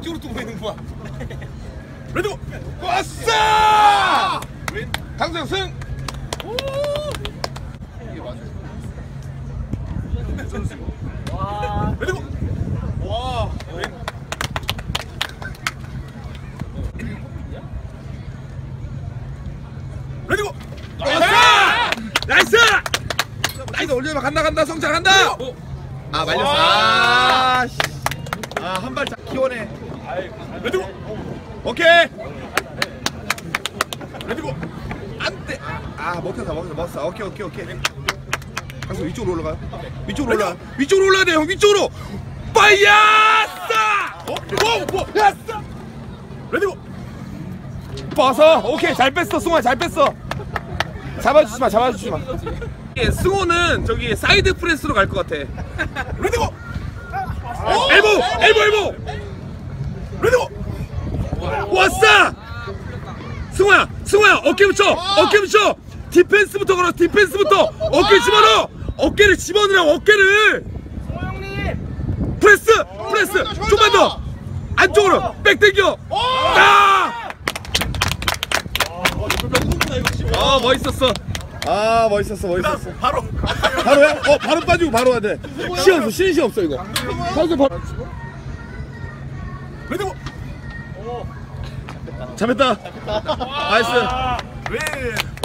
이쪽으로 또 보이는 거야. 레드 왔어! 강성 승. 이게 맞아. 레드 와. 레디고! 나이스! 나이스! 올려봐 간다 간다 성장 간다! 어. 아 말렸어 아, 아 레디고. 오케이. 레디고. 안 돼. 아, 먹혔다, 먹혔다, 먹혔어. 오케이, 오케이, 오케이. 강수 위쪽으로 올라가요. 위쪽으로 올라. 위쪽으로 올라야 돼, 형. 위쪽으로. 빠야싸! 어? 뭐, 뭐, 야싸! 레디고. 빠서. 오케이, 잘 뺐어, 승호야, 잘 뺐어. 잡아주지 마, 잡아주지 마. 예, 승호는 저기 사이드 프레스로 갈 것 같아. 레디고. 엘보, 엘보, 엘보. 레디고. 왔어. 승호야, 승호야, 어깨 붙여, 어깨 붙여. 디펜스부터 걸어, 디펜스부터. 어깨 집어넣어. 어깨를 집어넣으라고 어깨를. 프레스, 프레스. 좀만 더. 안쪽으로 백 당겨. 아! 아 멋있었어. 아 멋있었어 멋있었어. 바로 바로야? 어 바로 빠지고 바로 해야 돼. 시간 없어 쉬는 시간 없어 이거. 바로 바로. 레디고. 잡혔다. 나이스. 오케이.